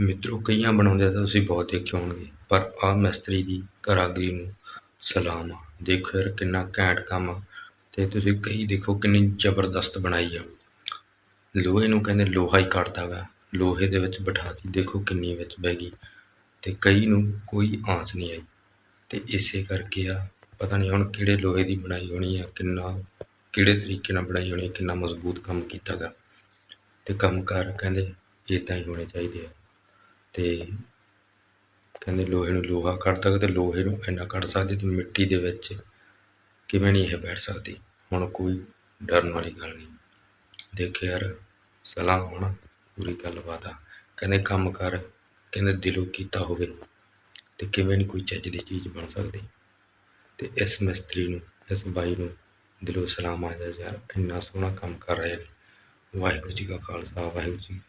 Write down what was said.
ਮਿੱਤਰੋ, ਕਈਆਂ ਬਣਾਉਂਦੇ ਤਾਂ ਤੁਸੀਂ ਬਹੁਤ ਦੇਖੇ ਹੋਣਗੇ, ਪਰ ਆਹ ਮਿਸਤਰੀ ਦੀ ਕਾਰਾਗਰੀ ਨੂੰ ਸਲਾਮ ਆ। ਦੇਖੋ ਯਾਰ ਕਿੰਨਾ ਘੈਂਟ ਕੰਮ ਆ ਤੇ ਤੁਸੀਂ ਕਈ ਦੇਖੋ ਕਿੰਨੀ ਜ਼ਬਰਦਸਤ ਬਣਾਈ ਆ। ਲੋਹੇ ਨੂੰ ਕਹਿੰਦੇ ਲੋਹਾ ਹੀ ਕੱਟਦਾ ਗਾ ਲੋਹੇ ਦੇ ਵਿੱਚ ਬਿਠਾਤੀ ਦੇਖੋ ਕਿੰਨੀ ਵਿੱਚ ਬਹਿ ਗਈ ਤੇ ਕਈ ਨੂੰ ਕੋਈ ਆਂਚ ਨਹੀਂ ਆਈ। ਤੇ ਇਸੇ ਕਰਕੇ ਆ, ਪਤਾ ਨਹੀਂ ਹੁਣ ਕਿਹੜੇ ਲੋਹੇ ਦੀ ਬਣਾਈ ਹੋਣੀ ਆ, ਕਿੰਨਾ, ਕਿਹੜੇ ਤਰੀਕੇ ਨਾਲ ਬਣਾਈ ਹੋਣੀ ਕਿੰਨਾ ਮਜ਼ਬੂਤ ਕੰਮ ਕੀਤਾ ਗਾ ਤੇ ਕੰਮਕਾਰ ਕਹਿੰਦੇ ਇਦਾਂ ਹੀ ਹੋਣੇ ਚਾਹੀਦੇ ਆ। ਅਤੇ ਕਹਿੰਦੇ ਲੋਹੇ ਨੂੰ ਲੋਹਾ ਕੱਢ ਸਕਦੇ ਲੋਹੇ ਨੂੰ ਇੰਨਾ ਕੱਢ ਸਕਦੇ ਅਤੇ ਮਿੱਟੀ ਦੇ ਵਿੱਚ ਕਿਵੇਂ ਨਹੀਂ ਇਹ ਬੈਠ ਸਕਦੀ। ਹੁਣ ਕੋਈ ਡਰਨ ਵਾਲੀ ਗੱਲ ਨਹੀਂ। ਦੇਖ ਯਾਰ ਸਲਾਮ ਹੋਣਾ, ਪੂਰੀ ਗੱਲਬਾਤ ਆ। ਕਹਿੰਦੇ ਕੰਮ ਕਰ, ਕਹਿੰਦੇ ਦਿਲੋਂ ਕੀਤਾ ਹੋਵੇ ਤੇ ਕਿਵੇਂ ਨਹੀਂ ਕੋਈ ਚੱਜ ਦੀ ਚੀਜ਼ ਬਣ ਸਕਦੀ। ਤੇ ਇਸ ਮਿਸਤਰੀ ਨੂੰ, ਇਸ ਬਾਈ ਨੂੰ ਦਿਲੋਂ ਸਲਾਮ ਆ ਜਾ ਯਾਰ, ਇੰਨਾ ਸੋਹਣਾ ਕੰਮ ਕਰ ਰਹੇ ਨੇ। ਵਾਹਿਗੁਰੂ ਜੀ ਕਾ ਖਾਲਸਾ, ਵਾਹਿਗੁਰੂ ਜੀ